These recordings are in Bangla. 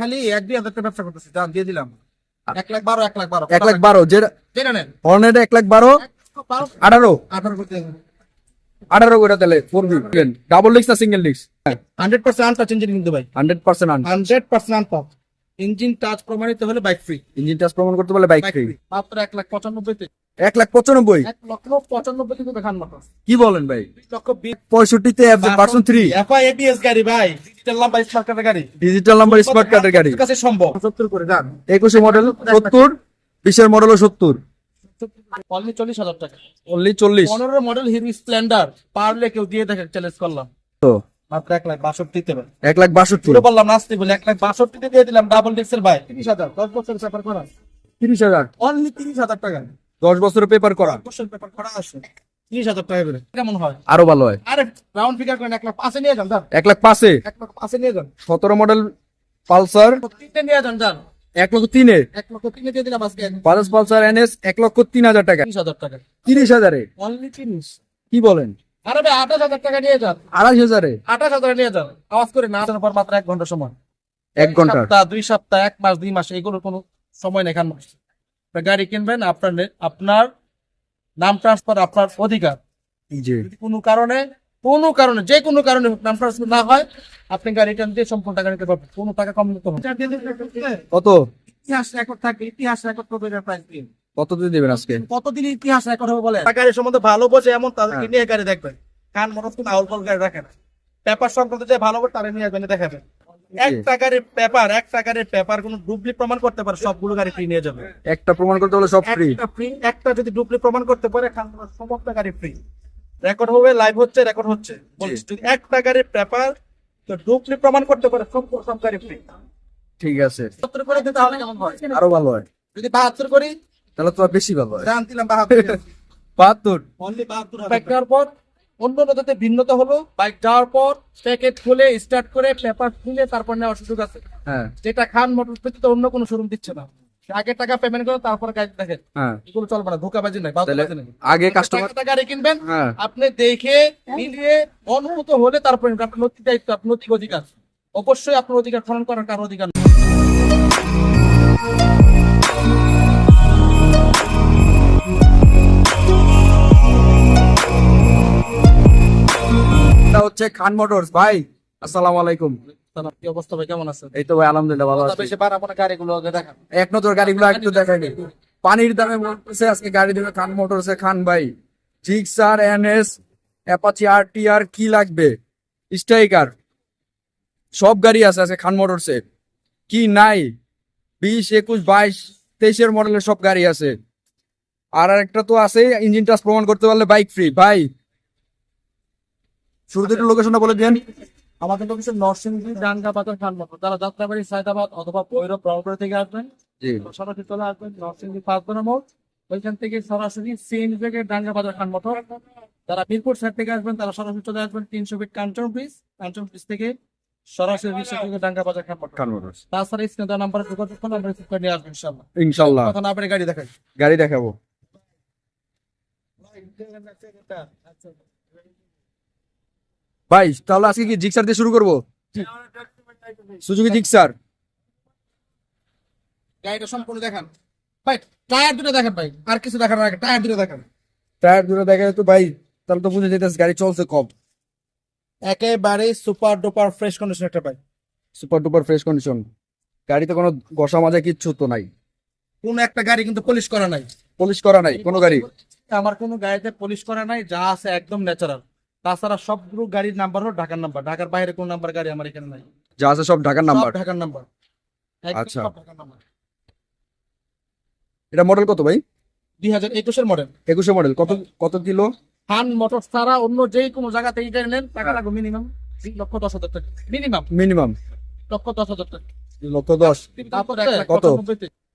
খালি এক দুই হাজার টাকা ব্যবসা করতেছি দাম দিয়ে দিলাম। এক লাখ বারো এক লাখ বারো। এক লাখ বারো যেটা নেন। হর্নেট এক লাখ বারো আঠারো। আঠারো করতে আঠারো করে তাহলে ফোর ডাবল ডিস্ক না single disc hundred percent untouch engine কিন্তু ভাই। হান্ড্রেড পার্সেন্ট আন hundred percent untouch engine touch প্রমাণিত হলে বাইক ফ্রি ইঞ্জিন টাচ প্রমাণ করতে পারলে বাইক ফ্রি ফ্রি মাত্র এক লাখ পঁচানব্বইতে। এক লাখ পঁচানব্বই। লক্ষ পঁচানব্বই দেখান মাত্র কি বলেন ভাই? পঁয়ষট্টিতে ভার্সন থ্রি এবিএস গাড়ি ভাই ডিজিটাল নাম্বার স্মার্ট কার্ডের গাড়ি। ডিজিটাল নাম্বার স্মার্ট কার্ডের গাড়ি। কাছে সম্ভব। সত্তর করে যান। একুশে মডেল সত্তর বিশের মডেল সত্তর। অনলি চল্লিশ হাজার টাকা। অনলি চল্লিশ। পনেরো মডেল হিরো স্প্লেন্ডার পারলে কেউ দিয়ে দেখে চ্যালেঞ্জ করলাম। তো? মাত্র এক লাখ বাষট্টিতে এক লাখ বাষট্টি। পুরো বললাম নাচতে বলে এক লাখ বাষট্টিতে দিয়ে দিলাম ডাবল ডিক্সের ভাই। তিরিশ হাজার দশ বছরের করা। তিরিশ হাজার। অনলি তিরিশ হাজার টাকা। দশ বছরের পেপার করা বছর পেপার করা আছে। তিরিশ হাজার টাকা করে। কেমন হয়? আরও ভালো হয়। আরে রাউন্ড ফিগার করেন এক লাখ পাঁচে নিয়ে যান যান এক লাখ পাঁচে? এক লাখ পাঁচে নিয়ে যান। সতেরো মডেল পালসার? তিনটে নিয়ে যান যান এক লক্ষ তিনে? এক লক্ষ তিনে দিয়ে দিলাম আজকে পালস পালসার এনএস এক লক্ষ তিন হাজার টাকা। তিরিশ হাজার টাকা। তিরিশ হাজারে? অনলি তিরিশ। কি বলেন? আরে ভাই আঠাশ হাজার টাকা নিয়ে যান। হাজারে? আঠাশ হাজার নিয়ে যান। আওয়াজ করে না আসার পর মাত্র এক ঘণ্টা সময়। এক সপ্তাহ দুই সপ্তাহ এক মাস দুই মাস এগুলোর কোনো সময় নেই এখান গাড়ি কিনবেন আপনার আপনার নাম ট্রান্সফার আপনার অধিকার। যদি কোনো কারণে কোনো কারণে যে কোনো কারণে নাম ট্রান্সফার না হয় আপনি গাড়ি রিটার্ন দিয়ে সম্পূর্ণ টাকা নিতে পারবেন। কোনো টাকা কম নিতে হবে কত? ইতিহাস রেকর্ড থাকে ইতিহাস রেকর্ড করবে প্রাইস দিন কত দিয়ে দেবেন আজকে? কতদিন ইতিহাস রেকর্ড হবে বলে গাড়ি সম্বন্ধে ভালো বোঝে এমন তাদেরকে নিয়ে গাড়ি দেখবেন। কান কোনো আউল গাড়ি রাখে না। পেপার সংক্রান্ত যে ভালো করে তারা নিয়ে আসবেন দেখাবেন। এক টাকারের পেপার এক টাকারের পেপার কোনো ডুপ্লি প্রমাণ করতে পারে সবগুলো গাড়ি ফ্রি নিয়ে যাবে। একটা প্রমাণ করতে হলে সব ফ্রি একটা ফ্রি একটা যদি ডুপ্লি প্রমাণ করতে পারে সমস্ত গাড়ি ফ্রি রেকর্ড হবে লাইভ হচ্ছে রেকর্ড হচ্ছে। বলছি যদি একটা গাড়ির পেপার তো ডুপ্লি প্রমাণ করতে পারে সব সব গাড়ি ফ্রি ঠিক আছে। সত্তর করে দিতে হবে কেমন হয়? আরও ভালো হয়। যদি বাহাত্তর করি? তাহলে তো আর বেশি ভালো হয়। দাম বাহাত্তর। বাহাত্তর। অনলি বাহাত্তর পর অন্য নদীতে ভিন্নতা হলো বাইক যাওয়ার পর প্যাকেট খুলে স্টার্ট করে পেপার খুলে তারপর নেওয়ার সুযোগ আছে। হ্যাঁ। যেটা খান মোটর ব্যতীত অন্য কোনো শোরুম দিচ্ছে না। আগে টাকা পেমেন্ট করে তারপর গাড়ি দেখেন হ্যাঁ। এগুলো চলবে না ধোকাবাজি নাই আগে কাস্টমার টাকাটা গাড়ি কিনবেন হ্যাঁ। আপনি দেখে মিলিয়ে অনুমত হলে তারপরে আপনার নৈতিক দায়িত্ব আপনার অধিকার। অবশ্যই আপনার অধিকার খনন করার কারও অধিকার হচ্ছে খান মোটরস। ভাই আসসালামু আলাইকুম। তাহলে কি অবস্থা ভাই? কেমন আছেন? এই তো ভাই আলহামদুলিল্লাহ ভালো আছি। বেশি বার আপনার গাড়িগুলো দেখান। এক নজর গাড়িগুলো একটু দেখাইনি পানির দামে বলতেছে আজকে গাড়ি দেবে খান মোটরসে খান ভাই। Gixxer NS Apache R T R কি লাগবে? স্ট্রাইকার। সব গাড়ি আছে আজকে খান মোটরসে কি নাই? বিশ একুশ বাইশ তেইশের মডেলের সব গাড়ি আছে। আর একটা তো আছে ইঞ্জিন টাচ প্রমাণ করতে পারলে বাইক ফ্রি ভাই শুরুতে একটু লোকেশনটা বলে দেন আমাদের লোকেশন নরসিংদী ডাঙ্গা বাজার খানমোটর যারা যাত্রাবাড়ি সায়দাবাদ অথবা ভৈরব রংপুর থেকে আসবেন। সরাসরি চলে আসবেন নরসিংদী পাঁচবনা মোড়। ওইখান থেকে সরাসরি সিএনজি থেকে ডাঙ্গা বাজার খানমোটর যারা মিরপুর সাইড থেকে আসবেন তারা সরাসরি চলে আসবেন তিনশো feet Kanchan bridge Kanchan bridge থেকে সরাসরি রিক্সা থেকে ডাঙ্গা বাজার খানমোটর খান মোটরস তাছাড়া স্ক্রিনে দেওয়া নাম্বারে যোগাযোগ করলে আমরা রিসিভ করে নিয়ে আসব ইনশাল্লাহ ইনশাল্লাহ কথা না গাড়ি দেখাই। গাড়ি দেখাবো। ভাই তাহলে আজকে কি জিক্সার দিয়ে শুরু করব? Suzuki Gixxer. গাড়িটা সম্পূর্ণ দেখান। ভাই টায়ার দুটো দেখেন ভাই আর কিছু দেখানোর আগে টায়ার দুটো দেখেন। টায়ার দুটো তো ভাই তাহলে তো বুঝে যেতেছে গাড়ি চলছে কম। একেবারে সুপার ডুপার ফ্রেশ কন্ডিশন একটা ভাই। Super duper fresh condition. গাড়িতে কোনো ঘষা মাজা কিচ্ছু তো নাই। কোন একটা গাড়ি কিন্তু পলিশ করা নাই। পলিশ করা নাই কোনো গাড়ি। আমার কোনো গাড়িতে পলিশ করা নাই যা আছে একদম ন্যাচারাল তাছাড়া সবগুলো গাড়ির নাম্বার হলো ঢাকার নাম্বার। ঢাকার বাইরে কোন নাম্বার গাড়ি আমার এখানে নাই। যা আছে সব ঢাকার নাম্বার? সব ঢাকার নাম্বার। আচ্ছা। এটা মডেল কত ভাই? দুই হাজার একুশের মডেল একুশে মডেল কত কত কিলো? হান মোটর ছাড়া অন্য যে কোনো জায়গা থেকে গাড়ি নেন টাকা লাগবে মিনিমাম লক্ষ দশ হাজার টাকা। মিনিমাম মিনিমাম লক্ষ দশ হাজার টাকা। লক্ষ দশ। তারপর কত?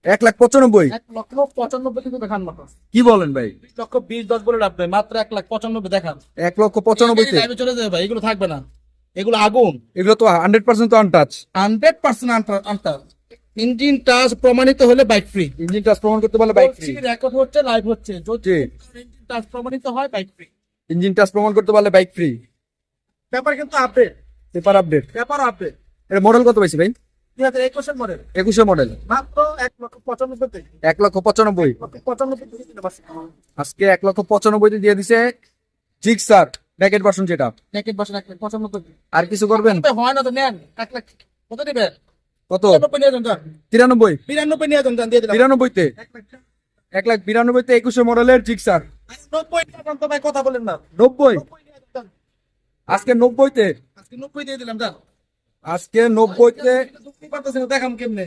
এক লাখ পঁচানব্বই। এক লক্ষ পঁচানব্বই কিন্তু দেখান মোটর কি বলেন ভাই? লক্ষ বিশ দশ বলে লাভ নেই মাত্র এক লাখ পঁচানব্বই দেখান। এক লক্ষ পঁচানব্বই চলে যাবে ভাই এগুলো থাকবে না। এগুলো আগুন। এগুলো তো হান্ড্রেড পার্সেন্ট তো untouch hundred percent untouch engine touch প্রমাণিত হলে বাইক ফ্রি ইঞ্জিন টাচ প্রমাণ করতে পারলে বাইক ফ্রি রেকর্ড হচ্ছে লাইভ হচ্ছে। যদি ইঞ্জিন টাচ প্রমাণিত হয় বাইক ফ্রি ইঞ্জিন টাচ প্রমাণ করতে পারলে বাইক ফ্রি পেপার কিন্তু update paper update paper update এটা মডেল কত পাইছি ভাই? একুশে মডেল মাত্র এক লক্ষ এক লক্ষ পঁচানব্বই। আজকে। এক লক্ষ পঁচানব্বইতে দিয়ে দিছে জিক্সার ব্যাকেট ভার্সন যেটা। প্যাকেট বসেন এক লাখ পঁচানব্বই আর কিছু করবেন? হয় না তো নেন। এক লাখ কত দিবেন কত? তিরানব্বই। বিরানব্বই নিয়ে যান যান দিয়ে দিলাম। বিরানব্বইতে এক লাখ এক লাখ বিরানব্বইতে একুশে মডেলের জিক্সার নব্বই তো কথা বলেন না। নব্বই। আজকে নব্বইতে আজকে নব্বই দিয়ে দিলাম যান। আজকে নব্বইতে দেখাম কেমনে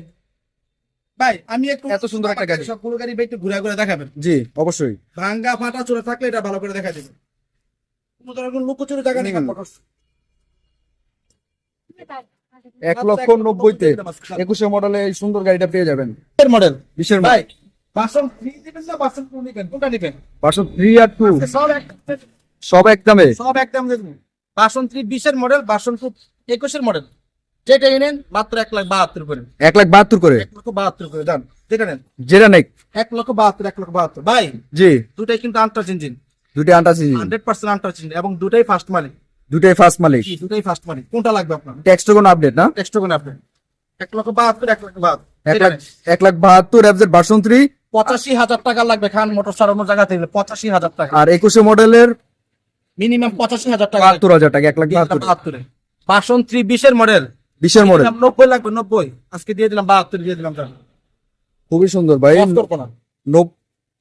ভাই আমি একটু এত সুন্দর একটা গাড়ি। সবগুলো গাড়ি ভাই একটু ঘুরে ঘুরে দেখাবেন। জি অবশ্যই। ভাঙ্গা ফাটা চলে থাকলে এটা ভালো করে দেখা দেবেন কোনো ধরনের কোনো লুকোচুরি জায়গা নেই এক লক্ষ নব্বইতে একুশে মডেলে এই সুন্দর গাড়িটা পেয়ে যাবেন। মডেল। বিশের ভাই বাসন থ্রি দিবেন না বাসন টু নিবেন? কোনটা নিবেন? পাঁচশো থ্রি আর টু। সব সব একদমে সব একদম দেখুন। বাসন থ্রি বিশের মডেল বাসন টু একুশের মডেল। যেটা নেন মাত্র এক লাখ বাহাত্তর করে। এক লাখ বাহাত্তর করে? এক লক্ষ বাহাত্তর করে যান যেটা নেন। যেটা নেক এক লক্ষ বাহাত্তর এক লক্ষ বাহাত্তর। ভাই জি। দুটাই কিন্তু আনটাচ ইঞ্জিন। দুটো আন্টাসি হান্ড্রেড পার্সেন্ট আনটাচ ইঞ্জিন এবং দুটাই ফার্স্ট মালিক। দুটোই ফার্স্ট মালিক। জি দুটাই ফার্স্ট মালিক। কোনটা লাগবে আপনার? ট্যাক্স তো কোনো আপডেট না? টেক্সট কোন আপনি এক লক্ষ বাহাত্তর এক লক্ষ বাহাত্তর। এক লাখ নেন। এক লাখ বাহাত্তর এফজেড ভার্সন থ্রি পঁচাশি হাজার টাকা লাগবে খান মোটর সারানোর জায়গা থেকে পঁচাশি হাজার টাকা। আর একুশে মডেলের মিনিমাম পঁচাশি হাজার টাকা বাহাত্তর হাজার টাকা এক লাখ বাহাত্তর। বাহাত্তরে। বাসন থ্রি বিশের মডেল বিশের মডেল। নব্বই লাগবে নব্বই। আজকে দিয়ে দিলাম বাহাত্তর দিয়ে দিলাম তার খুবই সুন্দর ভাই।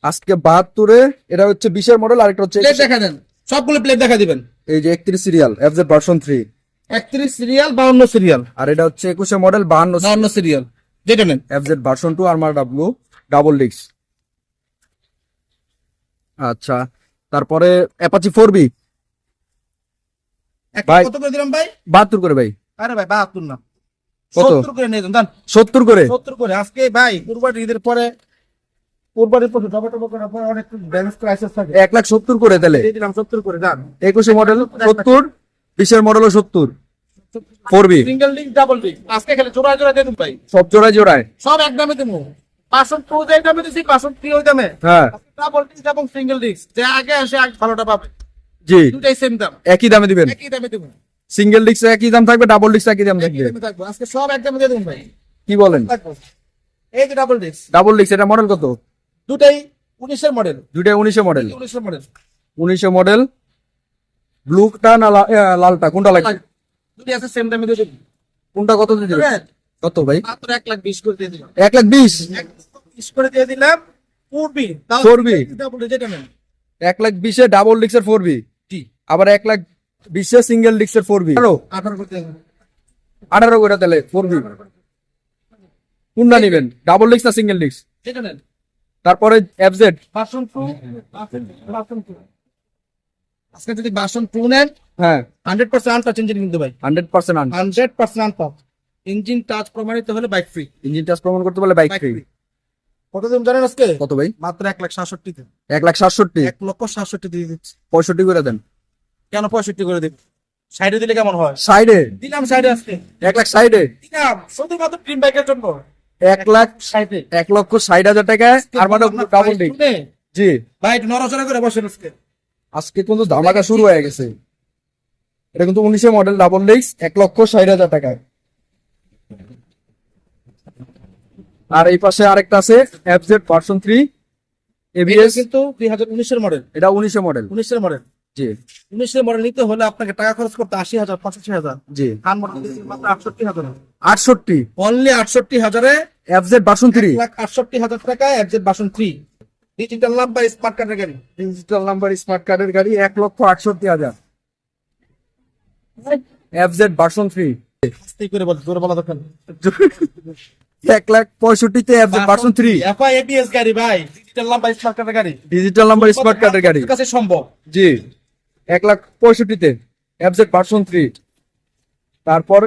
আজকে বাহাত্তরে এটা হচ্ছে বিশের মডেল আরেকটা হচ্ছে প্লেট দেখা দেন। সবগুলো প্লেট দেখা দিবেন। এই যে একত্রিশ সিরিয়াল এফজেড ভার্সন থ্রি একত্রিশ সিরিয়াল বাউন্ন সিরিয়াল আর এটা হচ্ছে একুশে মডেল বাহান্ন বাউন্ন সিরিয়াল যেটা নেন। এফজেড ভার্সন টু আরমার ডাব্লু ডাবল ডিক্স আচ্ছা তারপরে অ্যাপাচি ফোর বি ভাই। কত করে দিলাম ভাই? বাহাত্তর করে ভাই। আরে ভাই বাহাত্তর না। সত্তর করে নিয়ে যান সত্তর করে? সত্তর করে। আজকে ভাই কুরবানি ঈদের পরে কুরবানির পরে টপা টপা করার পরে অনেক ব্যালেন্স ক্রাইসিস থাকে। এক লাখ সত্তর করে তাহলে? দিলাম সত্তর করে যান। একুশে মডেল সত্তর বিশের মডেলও সত্তর। Four B. সিঙ্গেল ডাবল আজকে খেলে ভাই। সব জোড়ায় জোড়ায়? সব এক দামে দেবো। পাঁচশো টু যে দামে দিচ্ছি পাঁচশো থ্রি ওই দামে। হ্যাঁ। ডাবল ডিস্ক এবং সিঙ্গেল ডিস্ক যে আগে আসে ভালোটা পাবে। জি। দুটাই সেম দাম। একই দামে দিবেন? একই দামে দেবো। সিঙ্গেল ডিক্স একই দাম থাকবে ডাবল ডিক্স একই দাম থাকবে আজকে সব এক দামে দিয়ে দেবো ভাই কি বলেন এই যে ডাবল ডিস্ক ডাবল ডিক্স এটা মডেল কত দুটাই উনিশের মডেল দুইটা উনিশে মডেল উনিশের মডেল উনিশে মডেল ব্লুটা না লালটা কোনটা লাগবে দুটি আছে সেম দামে দিয়ে দেবো কোনটা কত দিয়ে দিবেন হ্যাঁ, কত ভাই মাত্র এক লাখ বিশ করে দিয়ে দিলাম এক লাখ বিশ বিশ করে দিয়ে দিলাম পূর্বি 4B ডাবল যেটা নেন এক লাখ বিশে ডাবল ডিক্সের ফোর বি আবার এক লাখ বিশে সিঙ্গেল ডিক্সের ফোর বি আঠারো। করে তাহলে ফোর বি কোনটা নিবেন? ডাবল ডিক্স না সিঙ্গেল নেন। তারপরে এফজেড বাসন টু আজকে যদি বাসন টু নেন হ্যাঁ। হান্ড্রেড পার্সেন্ট আনটাচ ইঞ্জিন কিন্তু ভাই। হান্ড্রেড পার্সেন্ট আন hundred percent untouch engine touch প্রমাণিত হলে বাইক ফ্রি ইঞ্জিন টাচ প্রমাণ করতে পারলে বাইক ফ্রি ফ্রি কত দিন জানেন আজকে? কত ভাই? মাত্র এক লাখ সাতষট্টিতে। এক লাখ সাতষট্টি। এক লক্ষ সাতষট্টি দিয়ে দিচ্ছি। পঁয়ষট্টি করে দেন। কেন পঁয়ষট্টি করে দিন সাইডে দিলে কেমন হয়? সাইডে? দিলাম সাইডে আজকে। এক লাখ সাইডে? দিলাম। শুধুমাত্র ড্রিম বাইকের জন্য। এক লাখ সাইডে। এক লক্ষ ষাট হাজার টাকায় আর মানে ডাবল ডিক জি। ভাই একটু নড়াচড়া করে বসেন আজকে। আজকে কিন্তু ধামাকা শুরু হয়ে গেছে। এটা কিন্তু উনিশে মডেল ডাবল ডিক্স এক লক্ষ ষাট হাজার টাকায়। আর এই পাশে আরেকটা আছে এফজেড ভার্সন থ্রি এবিএস কিন্তু দুই হাজার উনিশের মডেল এটা উনিশে মডেল উনিশের মডেল জি। উনিশের মডেল নিতে হলে আপনাকে টাকা খরচ করতে আশি হাজার পঁচাশি হাজার। জি। খান মডেল মাত্র আটষট্টি হাজার। আটষট্টি? অনলি আটষট্টি হাজারে এফজেড ভার্সন থ্রি লাখ আটষট্টি হাজার টাকা এফজেড বাসন থ্রি ডিজিটাল নাম্বার স্মার্ট কার্ডের গাড়ি। ডিজিটাল নাম্বার স্মার্ট কার্ডের গাড়ি এক লক্ষ আটষট্টি হাজার। এফজেড ভার্সন থ্রি করে বল জোরে বলা দরকার এক লাখ পঁয়ষট্টিতে FZ version three FI ABS গাড়ি ভাই ডিজিটাল নাম্বার স্মার্ট কার্ডের গাড়ি। ডিজিটাল নাম্বার স্মার্ট কার্ডের গাড়ি। কাছে সম্ভব। জি। এক লাখ পঁয়ষট্টিতে এফজেড ভার্সন থ্রি তারপর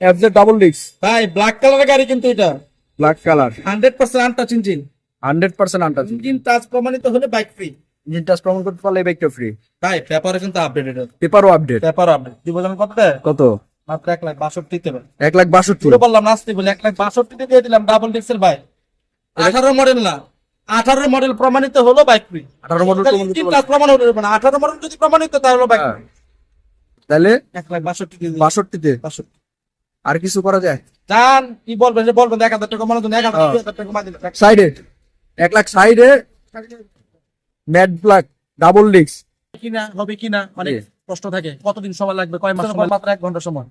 এফজেড ডাবল ডিক্স ভাই ব্ল্যাক কালারের গাড়ি কিন্তু এটা। Black colour hundred percent untouch engine hundred percent untouch engine touch প্রমাণিত হলে বাইক ফ্রি ইঞ্জিন টাচ প্রমাণ করতে পারলে বাইকটা ফ্রি ভাই পেপারে কিন্তু আপডেট এটা পেপারও আপডেট পেপার আপডেট দিব জানেন কত কত? মাত্র এক লাখ বাষট্টিতে এক লাখ বাষট্টি। বললাম নাস্তি বলে এক লাখ বাষট্টিতে দিয়ে দিলাম ডাবল ডিক্সের বাইক আঠারো মডেল না। আঠারো মডেল প্রমাণিত হলো বাইক ফ্রি আঠারো মডেল প্রমাণ হলো না আঠারো মডেল যদি প্রমাণিত তাহলে বাইক হ্যাঁ। তাহলে এক লাখ বাষট্টি। বাষট্টিতে? বাষট্টি। আর কিছু করা যায়? যান কি বলবেন যে বলবেন এক হাজার টাকা মনে হয় এক হাজার টাকা কমাই দিবেন। সাইডে এক লাখ সাইডে ম্যাট ব্ল্যাক ডাবল ডিক্স কিনা হবে কিনা মানে। প্রশ্ন থাকে কতদিন সময় লাগবে কয় মাস সময়? মাত্র এক ঘণ্টা সময়।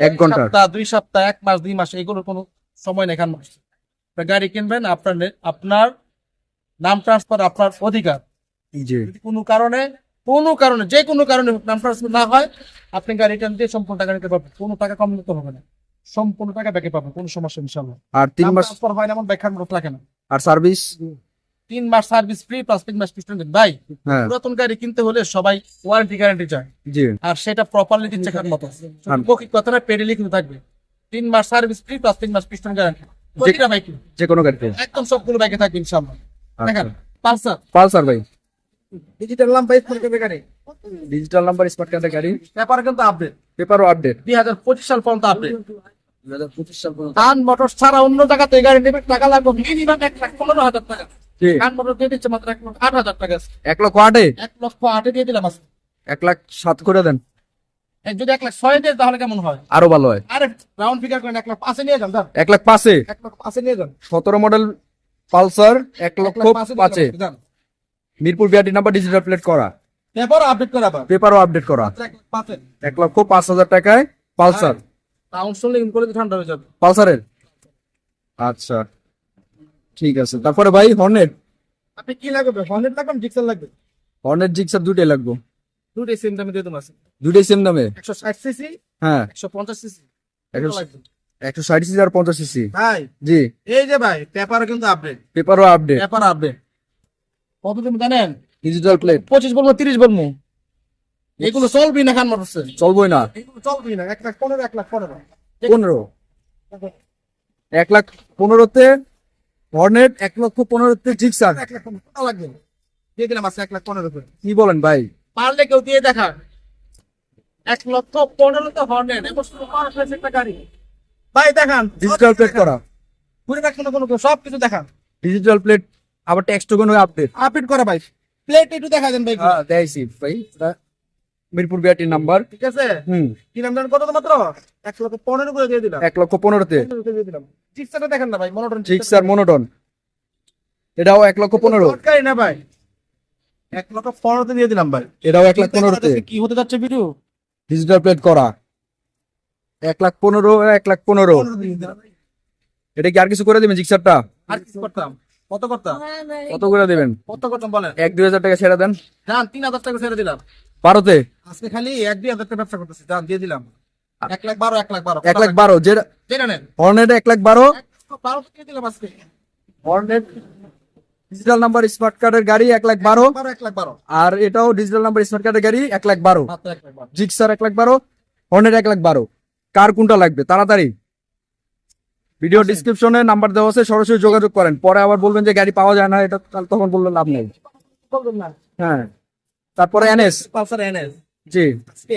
এক ঘণ্টা। সপ্তাহ দুই সপ্তাহ এক মাস দুই মাস এগুলোর কোনো সময় নেই খান মাস। গাড়ি কিনবেন আপনার আপনার নাম ট্রান্সফার আপনার অধিকার। যদি কোনো কারণে কোনো কারণে যে কোনো কারণে নাম ট্রান্সফার না হয় আপনি গাড়ি রিটার্ন দিয়ে সম্পূর্ণ টাকা নিতে পারবেন। কোনো টাকা কম নিতে হবে না। সম্পূর্ণ টাকা ব্যাকে পাবেন কোনো সমস্যা ইনশাল্লাহ আর তিন মাস ট্রান্সফার হয় না এমন ব্যাখ্যার মতো রাখে না। আর সার্ভিস তিন মাস সার্ভিস ফ্রি প্লাস তিন মাস পিস্টন দিন। ভাই হ্যাঁ। পুরাতন গাড়ি কিনতে হলে সবাই ওয়ারেন্টি গ্যারান্টি চায়। জি। আর সেটা প্রপারলি দিচ্ছে খান মতো? মৌখিক কথা না পেডে লিখিত থাকবে। তিন মাস সার্ভিস ফ্রি প্লাস তিন মাস পিস্টন গ্যারান্টি প্রতিটা বাইকে যে কোনো গাড়িতে। একদম সবগুলো বাইকে থাকবে ইনশাআল্লাহ। পালসার। পালসার ভাই। ডিজিটাল গাড়ি। ডিজিটাল নাম্বার স্মার্ট কার্ডের গাড়ি। পেপার কিন্তু আপডেট পেপারও আপডেট দুই হাজার পঁচিশ সাল পর্যন্ত আপডেট মোটর ছাড়া অন্য জায়গাতে গাড়ি নেবে টাকা লাগবে মিনিমাম এক লাখ পনেরো হাজার টাকা। মোটর দিয়ে দিচ্ছে মাত্র এক লক্ষ আট হাজার টাকা। এক লক্ষ আটে এক লক্ষ আটে দিয়ে দিলাম আজকে। এক লাখ সাত করে দেন। যদি এক লাখ ছয় দিয়ে তাহলে কেমন হয়? আরও ভালো হয়। আরে রাউন্ড ফিগার করেন এক লাখ পাঁচে নিয়ে যান যান এক লাখ পাঁচে? এক লাখ পাঁচে নিয়ে যান। সতেরো মডেল পালসার এক লক্ষ পাঁচে। Mirpur BRT number digital plate করা। পেপার আপডেট করে পেপারও আপডেট করা। এক লক্ষ পাঁচ হাজার টাকায় পালসার। করে ঠান্ডা হয়ে যাবে। পালসারের? আচ্ছা ঠিক আছে। তারপরে ভাই হর্নেট আপনি কি লাগবে? হর্নেট লাগবে জিক্সেল লাগবে? হর্নেট জিক্সার দুটোই লাগবে। দুটোই সেম দামে দিয়ে দেবো দুটোই সেম দামে? একশো ষাট সিসি হ্যাঁ। একশো পঞ্চাশ সিসি একশো একশো ষাট সিসি আর পঞ্চাশ সিসি ভাই জি। এই যে ভাই কিন্তু আপডেট পেপারও আপডেট পেপার আপডেট কত তুমি জানেন? ডিজিটাল প্লেট পঁচিশ বলব তিরিশ বলব। এগুলো চলবি না খান মোটরসে চলবই না। চলবি না। এক লাখ পনেরো এক লাখ পনেরো। পনেরো। এক লাখ পনেরোতে হর্নেট এক লক্ষ পনেরোতে জিক্সার এক লাখ পনেরো লাগবে। দিয়ে দিলাম আছে এক লাখ পনেরো করে। কি বলেন ভাই? পারলে কেউ দিয়ে দেখা এক লক্ষ পনেরো তো হর্নেট এবার শুধু পাঁচ একটা গাড়ি। ভাই দেখান। ডিজিটাল প্লেট করা। ঘুরে রাখবেন না কোনো সব কিছু দেখান। ডিজিটাল প্লেট আবার ট্যাক্স টোকেন আপডেট আপডেট করা ভাই। প্লেট একটু দেখা দেন ভাই হ্যাঁ দেখাইছি ভাই মিরপুর বিআরটি নাম্বার ঠিক আছে? হুম। কি নাম জানেন? কত মাত্র? এক লক্ষ পনেরো করে দিয়ে দিলাম। এক লক্ষ পনেরোতে দিয়ে দিলাম। দেখেন না ভাই মনোটন জিক্সার মনোটন এটাও এক লক্ষ পনেরো। না ভাই। এক লক্ষ পনেরোতে দিয়ে দিলাম ভাই। এটাও এক পনেরোতে কি হতে যাচ্ছে ভিডিও? ডিজিটাল প্লেট করা। এক লাখ পনেরো এক লাখ পনেরো এটা কি আর কিছু করে দেবেন জিক্সারটা আর কিছু করতাম কত করতাম কত করে দেবেন কত করতাম বলেন এক দুই হাজার টাকা ছেড়ে দেন যান তিন হাজার টাকা ছেড়ে দিলাম আজকে খালি এক দুই হাজার টাকা ব্যবসা করতেছি যান দিয়ে দিলাম এক লাখ বারো এক লাখ বারো এক লাখ বারো যেটা যেটা নেন হর্নেট এক লাখ বারো বারো দিয়ে দিলাম আজকে হর্নেট ডিজিটাল নাম্বার স্মার্ট কার্ডের গাড়ি এক লাখ বারো বারো এক লাখ বারো আর এটাও ডিজিটাল নাম্বার স্মার্ট কার্ডের গাড়ি এক লাখ বারো এক লাখ বারো জিক্সার এক লাখ বারো হর্নেট এক লাখ বারো কার কোনটা লাগবে? তাড়াতাড়ি। ভিডিও ডিসক্রিপশনে নাম্বার দেওয়া আছে সরাসরি যোগাযোগ করেন। পরে আবার বলবেন যে গাড়ি পাওয়া যায় না এটা তখন বললে লাভ নেই। হ্যাঁ। তারপরে এনএস। Pulsar NS. জি।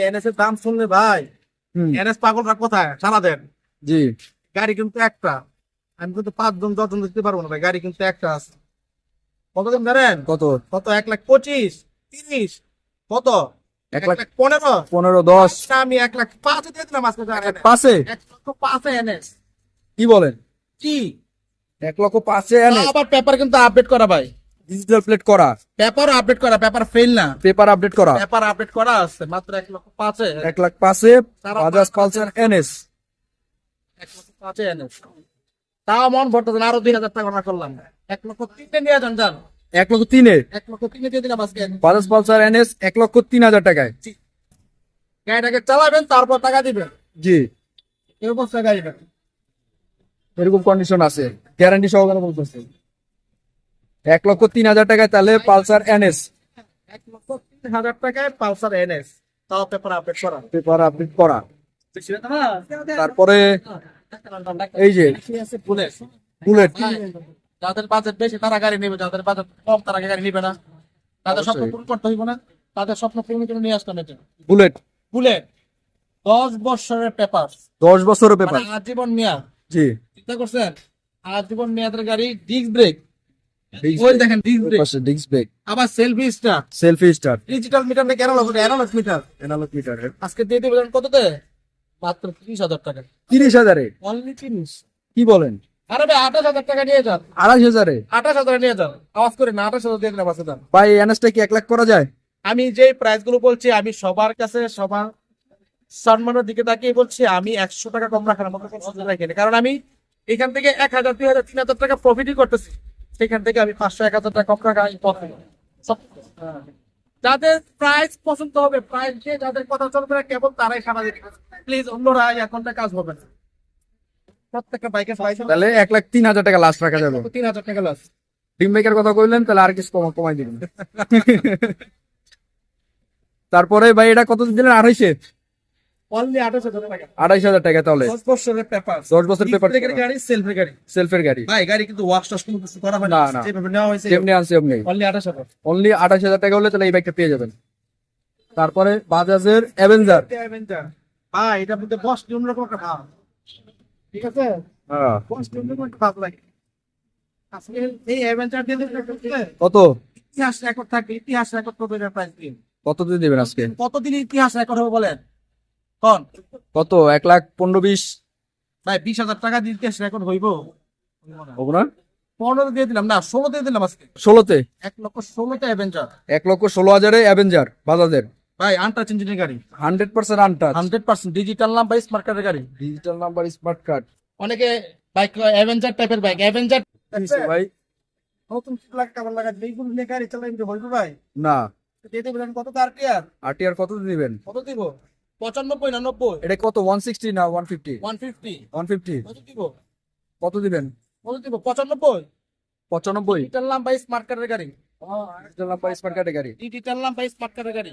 এনএস এর দাম শুনলে ভাই এনএস পাগলরা কোথায়? সারা দেন জি। গাড়ি কিন্তু একটা। আমি কিন্তু পাঁচজন দশজন দিতে পারব না ভাই গাড়ি কিন্তু একটা আছে। কতদিন জানেন কত? কত? এক লাখ পঁচিশ তিরিশ কত? এক এক লাখ লাখ পনেরো। পনেরো দশ। আমি এক লাখ পাঁচ দিয়ে দিলাম আজকে পাঁচে? এক লক্ষ পাঁচে এনএস। কি বলেন? কি? এক লক্ষ পাঁচে এনএস। আবার পেপার কিন্তু আপডেট করা ভাই। ডিজিটাল প্লেট করা। পেপার আপডেট করা পেপার ফেল না। পেপার আপডেট করা। পেপার আপডেট করা আছে মাত্র এক লক্ষ পাঁচে। এক লাখ পাঁচে বাজাজ পালসার এনএস। এক লক্ষ পাঁচে এনএস। তাও মন ভরতেছে আরও দুই হাজার টাকা না করলাম। এক লক্ষ তিনটে নিয়ে যান যান। এক লক্ষ তিনে এক লক্ষ তিনে দিয়ে দিলাম আজকে বাজাজ পালসার এনএস এক লক্ষ তিন হাজার টাকায় গাড়িটাকে চালাবেন তারপর টাকা দিবেন জি এরকম গাড়ি এরকম কন্ডিশন আছে গ্যারান্টি সহকারে বলতেছে এক লক্ষ তিন হাজার টাকায় তাহলে পালসার এনএস এক লক্ষ তিন হাজার টাকায় পালসার এনএস তাও পেপার আপডেট করা পেপার আপডেট করা তারপরে এই যে বুলেট বুলেট যাদের বাজেট বেশি তারা গাড়ি নেবে যাদের বাজেট কম তারা গাড়ি নেবে না। তাদের স্বপ্ন। পূরণ করতে হইব না তাদের স্বপ্ন পূরণ করে নিয়ে আসলাম এটা বুলেট বুলেট দশ বছরের পেপার দশ বছরের পেপার মানে আজীবন মেয়াদ জি। চিন্তা করছেন? আজীবন মেয়াদের গাড়ি ডিস্ক ব্রেক ওই দেখেন ডিস্ক ব্রেক ডিস্ক ব্রেক আবার self start self start digital meter নাকি অ্যানালগ অ্যানালগ মিটার মিটারের আজকে দিয়ে দিবেন কততে? মাত্র তিরিশ হাজার টাকা। তিরিশ হাজারে। অনলি তিরিশ। কি বলেন? আরে ভাই আঠাশ হাজার টাকা নিয়ে যান। আড়াইশ হাজারে? আঠাশ হাজার নিয়ে যান। আওয়াজ করে না আঠাশ হাজার দিয়ে দিলাম আছে দাম ভাই এনএসটা কি এক লাখ করা যায়? আমি যে প্রাইসগুলো বলছি আমি সবার কাছে সবার সম্মানের দিকে তাকিয়ে বলছি আমি একশো টাকা কম রাখার মতো রাখিনি কারণ আমি এখান থেকে এক হাজার দুই হাজার তিন হাজার টাকা প্রফিটই করতেছি। সেখান থেকে আমি পাঁচশো এক হাজার টাকা কম রাখা আমি যাদের প্রাইস পছন্দ হবে প্রাইস দিয়ে যাদের কথা চলবে না কেবল তারাই সারা দিবে প্লিজ অন্যরা এখনটা কাজ হবে না। প্রত্যেকটা বাইকের প্রাইস তাহলে এক লাখ তিন হাজার টাকা লাস্ট রাখা যাবে। তিন হাজার টাকা লস ডিম মেকার কথা কইলেন তাহলে আর কিছু কমা কমাই দিবেন। তারপরে ভাই এটা কত দিলেন? আড়াইশে? অনলি আঠাশ হাজার টাকা। আড়াইশ হাজার টাকা তাহলে। দশ বছরের পেপার দশ বছর পেপার গাড়ি সেলফের গাড়ি। সেলফের গাড়ি। ভাই গাড়ি কিন্তু ওয়াশ টাশ কোনো কিছু করা হয় না, না না। নেওয়া হয়েছে যেমনি আনছে এমনি অনলি আঠাশ হাজার। অনলি আঠাশ হাজার টাকা হলে তাহলে এই বাইকটা পেয়ে যাবেন। তারপরে বাজাজের অ্যাভেঞ্জার ভাই এটার মধ্যে বস অন্যরকম একটা ভাব। ঠিক আছে? হ্যাঁ। বস অন্যরকম একটা ভাব লাগে। আজকে এই অ্যাভেঞ্চার দিলে কত? ইতিহাস রেকর্ড থাকবে ইতিহাস রেকর্ড করবে এটার প্রাইস দিন? কত দিয়ে আজকে? কতদিন ইতিহাস রেকর্ড হবে বলেন? কোন? কত? এক লাখ পনেরো বিশ? ভাই বিশ হাজার টাকা দিয়ে ইতিহাস রেকর্ড হইব? হব না। পনেরো দিয়ে দিলাম না ষোলো দিয়ে দিলাম আজকে। ষোলোতে? এক লক্ষ ষোলোতে অ্যাভেঞ্চার এক লক্ষ ষোলো হাজারে অ্যাভেঞ্জার বাজাজের। ভাই আনটাচ ইঞ্জিনের গাড়ি। Hundred percent untouch hundred percent digital number smart কার্ডের গাড়ি। ডিজিটাল নাম্বার স্মার্ট কার্ড অনেকে বাইক অ্যাভেঞ্জার টাইপের বাইক অ্যাভেঞ্জার ভাই? নতুন লাখ কেমন লাগা এইগুলো নিয়ে গাড়ি চালাই হইব ভাই। না। দিতে বলেন কত তার কেয়ার আরটিআর কত দিবেন? কত দিব? পঁচানব্বই না নব্বই? এটা কত ওয়ান সিক্সটি না one fifty one fifty one fifty কত দিব? কত দিবেন? কত দিব? পঁচানব্বই? পঁচানব্বই। ডিজিটাল নাম্বার স্মার্ট কার্ডের গাড়ি। ডিজিটাল নাম্বার স্মার্ট কার্ডের গাড়ি। ডিজিটাল নাম্বার স্মার্ট কার্ডের গাড়ি।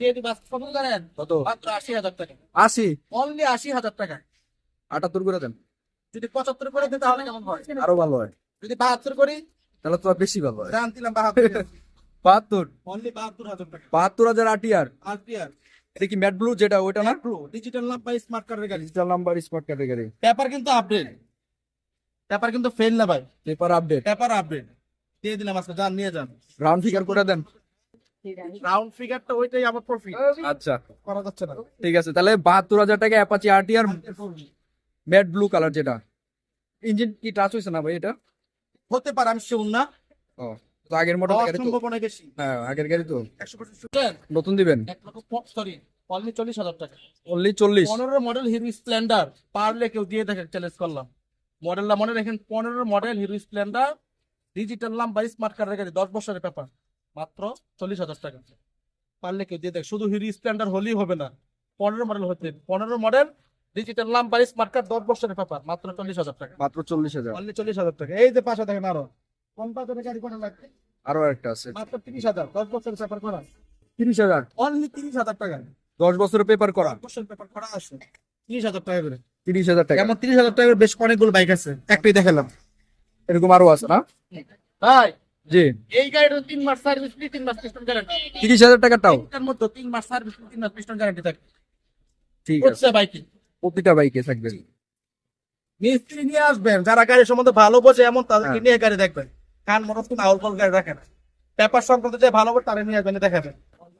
দিয়ে দিব আজকে কত জানেন কত? মাত্র আশি হাজার টাকা। আশি? অনলি আশি হাজার টাকা। আটাত্তর করে দেন। যদি পঁচাত্তর করে দিই তাহলে কেমন হয়? আরও ভালো হয়। যদি বাহাত্তর করি? তাহলে তো বেশি ভালো হয়। দাম দিলাম বাহাত্তর। বাহাত্তর? অনলি বাহাত্তর হাজার টাকা। বাহাত্তর হাজার আটিআর আর এটা কি ম্যাট ব্লু যেটা ওইটা না? ডিজিটাল নাম্বার স্মার্ট কার্ডের গাড়ি ডিজিটাল নাম্বার স্মার্ট কার্ডের গাড়ি পেপার কিন্তু আপডেট পেপার কিন্তু ফেল না ভাই। পেপার আপডেট পেপার আপডেট দিয়ে দিলাম আজকে যান নিয়ে যান। রাউন্ড ফিগার করে দেন। রাউন্ড ফিগারটা ওইটাই আমার প্রফিট আচ্ছা। করা যাচ্ছে না। ঠিক আছে তাহলে বাহাত্তর হাজার টাকা Apache RTR matte blue colour যেটা। ইঞ্জিন কি টাচ হয়েছে না ভাই এটা? হতে পারে আমি না। ও তো আগের মডেল গাড়ি তো হ্যাঁ আগের গাড়ি তো। নতুন দিবেন? লক্ষ সরি অনলি চল্লিশ হাজার টাকা। অনলি চল্লিশ। পনেরো মডেল হিরো স্প্লেন্ডার পারলে কেউ দিয়ে দেখে চ্যালেঞ্জ করলাম। মডেলটা মনে রাখেন পনেরো model Hero Splendor digital number smart কার্ডের গাড়ি দশ বছরের পেপার মাত্র চল্লিশ হাজার টাকা। পারলে কেউ দিয়ে দেখ শুধু হিরো স্প্লেন্ডার হলেই হবে না পনেরো মডেল হতে পনেরো model digital number smart card দশ বছরের পেপার মাত্র চল্লিশ হাজার টাকা। মাত্র চল্লিশ হাজার। অনলি চল্লিশ হাজার টাকা। এই যে পাশে দেখেন আরও কোন বাজারে গাড়ি করা লাগবে? আরও একটা আছে। মাত্র তিরিশ হাজার দশ বছরের পেপার করা। তিরিশ হাজার। অনলি তিরিশ হাজার টাকা। দশ বছরের পেপার করা। দশ বছরের পেপার করা আছে। তিরিশ হাজার টাকা করে। তিরিশ হাজার টাকা। এমন তিরিশ হাজার টাকা করে বেশ অনেকগুলো বাইক আছে। একটাই দেখালাম। এরকম আরও আছে না? ভাই জি। এই গাড়ির তিন মাস সার্ভিস ফ্রি তিন মাস পিস্টন গ্যারান্টি তিরিশ হাজার টাকাটাও এটার মধ্যে তিন মাস সার্ভিস ফ্রি তিন মাস পিস্টন গ্যারান্টি থাকে ঠিক আছে। বাইকে প্রতিটা বাইকে থাকবে। মিস্ত্রি নিয়ে আসবেন যারা সম্বন্ধে ভালো বোঝে এমন তাদেরকে হ্যাঁ। নিয়ে গাড়ি দেখবেন। কান হচ্ছে আউল পাউল গাড়ি রাখে না। পেপার সংক্রান্ত যে ভালো তারা নিয়ে আসবেন দেখাবেন।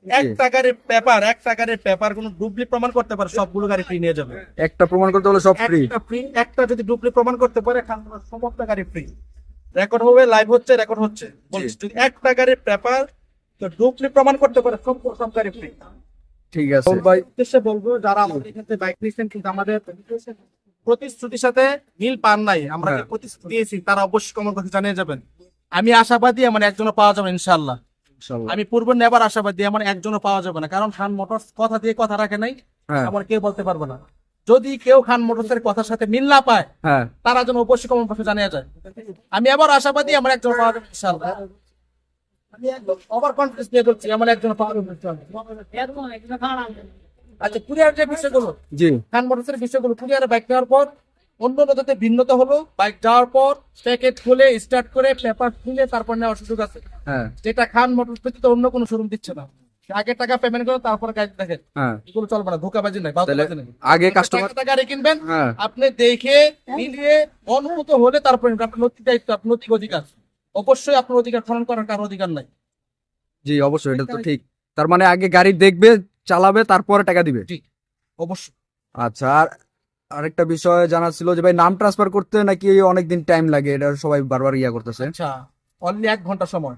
এক টাকারের পেপার এক পেপার কোনো ডুপ্লি প্রমাণ করতে পারে সবগুলো গাড়ি ফ্রি নিয়ে যাবে। একটা প্রমাণ করতে হলে সব ফ্রি একটা ফ্রি একটা যদি ডুপ্লি প্রমাণ করতে পারে সমস্ত গাড়ি ফ্রি রেকর্ড হবে লাইভ হচ্ছে রেকর্ড হচ্ছে। বলছি, যদি এক টাকার পেপার তো ডুপ্লি প্রমাণ করতে পারে সব গাড়ি ফ্রি ঠিক আছে। ভাই উদ্দেশ্যে বলব যারা আমাদের এখান থেকে বাইক নিয়েছেন কিন্তু আমাদের প্রতিশ্রুতির সাথে মিল পান নাই আমরা যে হ্যাঁ। প্রতিশ্রুতি দিয়েছি তারা অবশ্যই কমেন্ট করতে জানিয়ে যাবেন। আমি আশাবাদী আমার একজনও পাওয়া যাবে ইনশাল্লাহ ইনশাআল্লাহ। আমি পূর্ব নেবার আশাবাদী আমার একজনও পাওয়া যাবে না কারণ খান মোটরস কথা দিয়ে কথা রাখে নাই হ্যাঁ। আমার কেউ বলতে পারবে না। যদি কেউ খান মোটরসের কথার সাথে মিল না পায় হ্যাঁ। তারা যেন কমেন্ট বক্সে জানিয়ে যায়। আমি আবার আশাবাদী আমার একজন পাওয়া যাবে ইনশাআল্লাহ। আমি একদম ওভার কনফিডেন্স নিয়ে আমার একজন পাওয়া যাবে। আচ্ছা কুরিয়ার যে বিষয়গুলো জি। খান মোটরসের বিষয়গুলো কুরিয়ারে বাইক নেওয়ার পর অন্য নদীতে ভিন্নতা হলো বাইক যাওয়ার পর প্যাকেট খুলে স্টার্ট করে পেপার খুলে তারপর নেওয়ার সুযোগ আছে। হ্যাঁ। যেটা খান ব্যতীত অন্য কোনো শোরুম দিচ্ছে না। আগে টাকা পেমেন্ট করে তারপর গাড়ি দেখেন হ্যাঁ। এগুলো চলবে না ধোকাবাজি নাই আগে কাস্টমার গাড়ি কিনবেন হ্যাঁ। আপনি দেখে অনুমত হলে তারপরে আপনার নৈতিক দায়িত্ব আপনার নৈতিক অধিকার। অবশ্যই আপনার অধিকার খনন করার কারও অধিকার নাই। জি অবশ্যই এটা তো ঠিক। তার মানে আগে গাড়ি দেখবে চালাবে তারপরে টাকা দিবে? অবশ্যই। আচ্ছা আর আরেকটা বিষয় জানা ছিল যে ভাই নাম ট্রান্সফার করতে নাকি অনেকদিন টাইম লাগে? এটা সবাই বারবার ইয়া করতেছে। আচ্ছা অনলি এক ঘণ্টা সময়।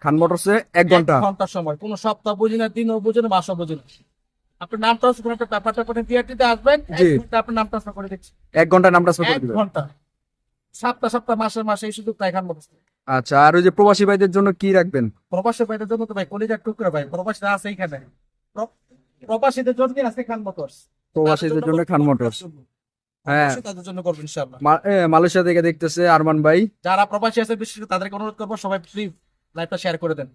খান মোটরসে এক ঘণ্টা। এক ঘণ্টার সময় কোনো সপ্তাহ বুঝি না দিনও বুঝি না মাসও বুঝি না। আপনার নাম ট্রান্সফার করে একটা ব্যাপারটা করে বিআরটিতে আসবেন জি। ঘণ্টা আপনার নাম ট্রান্সফার করে দিচ্ছি। এক ঘণ্টা নাম ট্রান্সফার করে এক ঘণ্টা। সপ্তাহ সপ্তাহ মাসে মাসে এই সুযোগ সুযোগটা এখান মতো আচ্ছা আর ওই যে প্রবাসী ভাইদের জন্য কি রাখবেন? প্রবাসী ভাইদের জন্য তো ভাই কলিজার টুকরা ভাই প্রবাসীরা আছে এইখানে। প্র- প্রবাসীদের জন্য আছে খান মোটরস? প্রবাসীদের জন্য খান মোটরস। হ্যাঁ। তাদের জন্য করব ইনশাআল্লাহ। মালয়েশিয়া থেকে দেখতেছে আরমান ভাই। যারা প্রবাসী আছে বিশেষ করে তাদেরকে অনুরোধ করব সবাই প্লিজ লাইভটা শেয়ার করে দেন।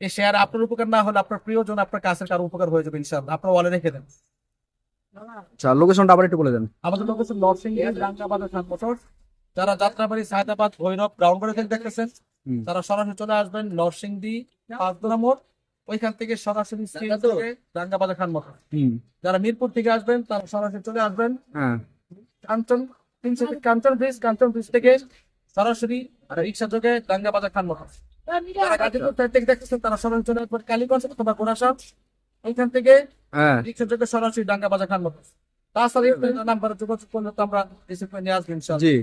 এই শেয়ার আপনার উপকার না হলে আপনার প্রিয়জন আপনার কাছের কারও উপকার হয়ে যাবে ইনশাআল্লাহ। আপনার ওয়ালে রেখে দেন। আচ্ছা লোকেশনটা আবার একটু বলে দেন। আমাদের লোক হচ্ছে নরসিংদী রাঙ্গাবাদ খান মোটরস যারা যাত্রাবাড়ি সায়দাবাদ ভৈরব গ্রাউন্ড করে থেকে দেখতেছেন তারা সরাসরি চলে আসবেন নরসিংদী পাঁচদোনা মোড়। ওইখান থেকে সরাসরি রাঙ্গাবাদ খান মোটর যারা মিরপুর থেকে আসবেন তারা সরাসরি চলে আসবেন। হ্যাঁ। কাঞ্চন কাঞ্চন ব্রিজ কাঞ্চন ব্রিজ থেকে সরাসরি রিক্সা যোগে দাঙ্গা বাজার খান মোটর তারা সরাসরি কালীগঞ্জ অথবা গোড়াসাপ এইখান থেকে হ্যাঁ। রিক্সা সরাসরি ডাঙ্গা বাজার খান তাছাড়া নাম্বারে যোগাযোগ করলে তো আমরা রিসিভ করে নিয়ে জি।